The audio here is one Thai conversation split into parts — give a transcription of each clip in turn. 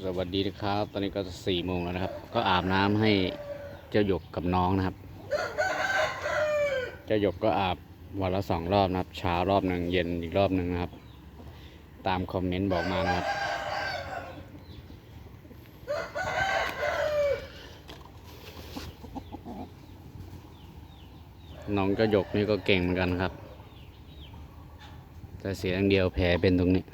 สวัสดีนะครับ ตอนนี้ก็สี่โมงแล้วนะครับ ก็อาบน้ำให้เจ้าหยกกับน้องนะครับ เจ้าหยกก็อาบวันละสองรอบนะครับ เช้ารอบหนึ่งเย็นอีกรอบหนึ่งนะครับ ตามคอมเมนต์บอกมานะครับ น้องเจ้าหยกนี่ก็เก่งเหมือนกันครับ แต่เสียอย่างเดียวแผลเป็นตรงนี้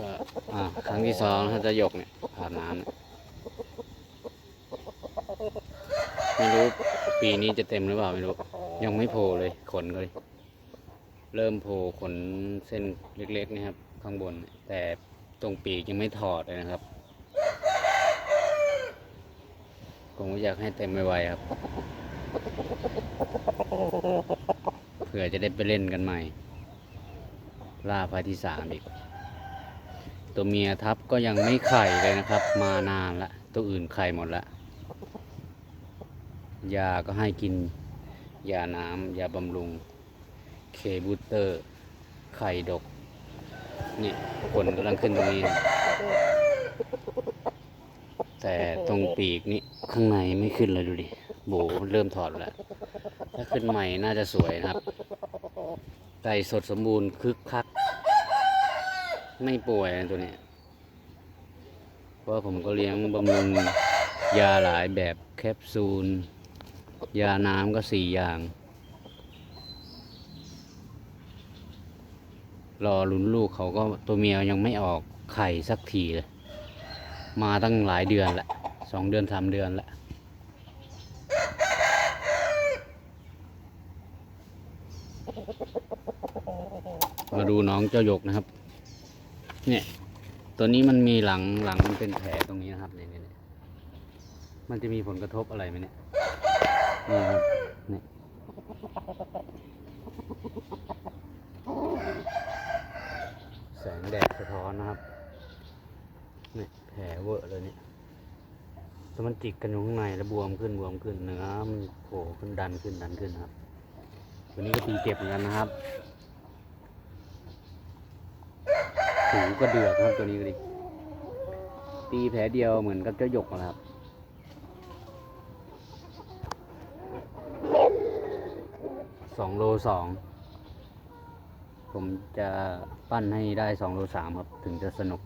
ก็อ่าค รั้งที่สองถ้าจะยกเนี่ยอาบน้ำเนี่ยไม่รู้ปีนี้จะเต็มหรือเปล่าไม่รู้ ยังไม่โผล่เลยขนเลย เริ่มโผล่ขนเส้นเล็กๆนะครับ ข้างบน แต่ตรงปีกยังไม่ถอดเลยนะครับผมก็อยากให้เต็มไวๆครับเผื่อจะได้ไปเล่นกันใหม่ล่าไฟที่สามอีก ตัวเมียทับก็ยังไม่ไข่เลยนะครับ มานานละ ตัวอื่นไข่หมดละยาก็ให้กิน ยาน้ำยาบำรุง เคบูสเตอร์ ไข่ดกนี่ขนกำลังขึ้นตรงนี้ แต่ตรงปีกนี่ข้างในไม่ขึ้นเลยดูดิโบเริ่มถอดแล้ว ถ้าขึ้นใหม่น่าจะสวยนะครับไก่สดสมบูรณ์คึกคัก ไม่ป่วยตัวนี้ เพราะผมก็เลี้ยงบำรุงยาหลายแบบแคปซูล ยาน้ำก็สี่อย่าง รอลุ้นลูกเขาก็ตัวเมียยังไม่ออกไข่สักทีเลย มาตั้งหลายเดือนละสองเดือนสามเดือนละมาดูน้องเจ้าหยกนะครับ เนี่ย ตัวนี้มันมีหลังหลังมันเป็นแผลตรงนี้นะครับเนี่ยเนี่ยเนี่ยมันจะมีผลกระทบอะไรไหมเนี่ยนี่ครับเนี่ยแสงแดดสะท้อนนะครับเนี่ยแผลเวอะเลยเนี่ยแต่มันจิกกันอยู่ข้างในแล้วบวมขึ้นบวมขึ้นเนื้อมันโผล่ขึ้นดันขึ้นดันขึ้นครับตัวนี้ก็ตีเจ็บเหมือนกันนะครับ หูก็เดือกครับตัวนี้ก็ดิตีแผลเดียวเหมือนกับเจ้าหยกนะครับสองโลสองผมจะปั้นให้ได้สองโลสามครับ ถึงจะสนุก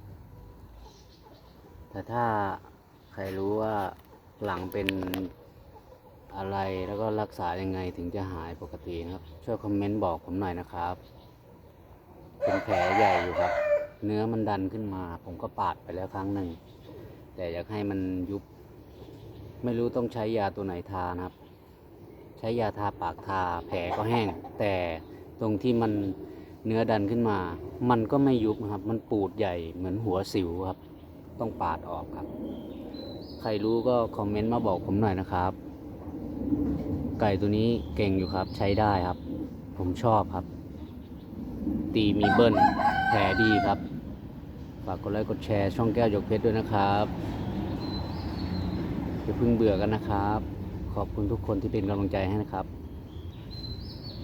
แต่ถ้าใครรู้ว่าหลังเป็นอะไรแล้วก็รักษายังไงถึงจะหายปกตินะครับ ช่วยคอมเมนต์บอกผมหน่อยนะครับ เป็นแผลใหญ่อยู่ครับ เนื้อมันดันขึ้นมา ผมก็ปาดไปแล้วครั้งหนึ่ง แต่อยากให้มันยุบ ไม่รู้ต้องใช้ยาตัวไหนทานะครับ ใช้ยาทาปากทาแผลก็แห้ง แต่ตรงที่มันเนื้อดันขึ้นมา มันก็ไม่ยุบครับ มันปูดใหญ่เหมือนหัวสิวครับ ต้องปาดออกครับ ใครรู้ก็คอมเมนต์มาบอกผมหน่อยนะครับ ไก่ตัวนี้เก่งอยู่ครับ ใช้ได้ครับ ผมชอบครับ ตีมีเบิ้ลแผลดีครับ ฝากกดไลค์กดแชร์ช่องแก้วหยกเพชรด้วยนะครับอย่าเพิ่งเบื่อกันนะครับ ขอบคุณทุกคนที่เป็นกำลังใจให้นะครับ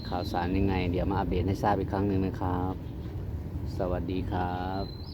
ข่าวสารยังไง เดี๋ยวมาอัปเดตให้ทราบอีกครั้งหนึ่งนะครับ สวัสดีครับ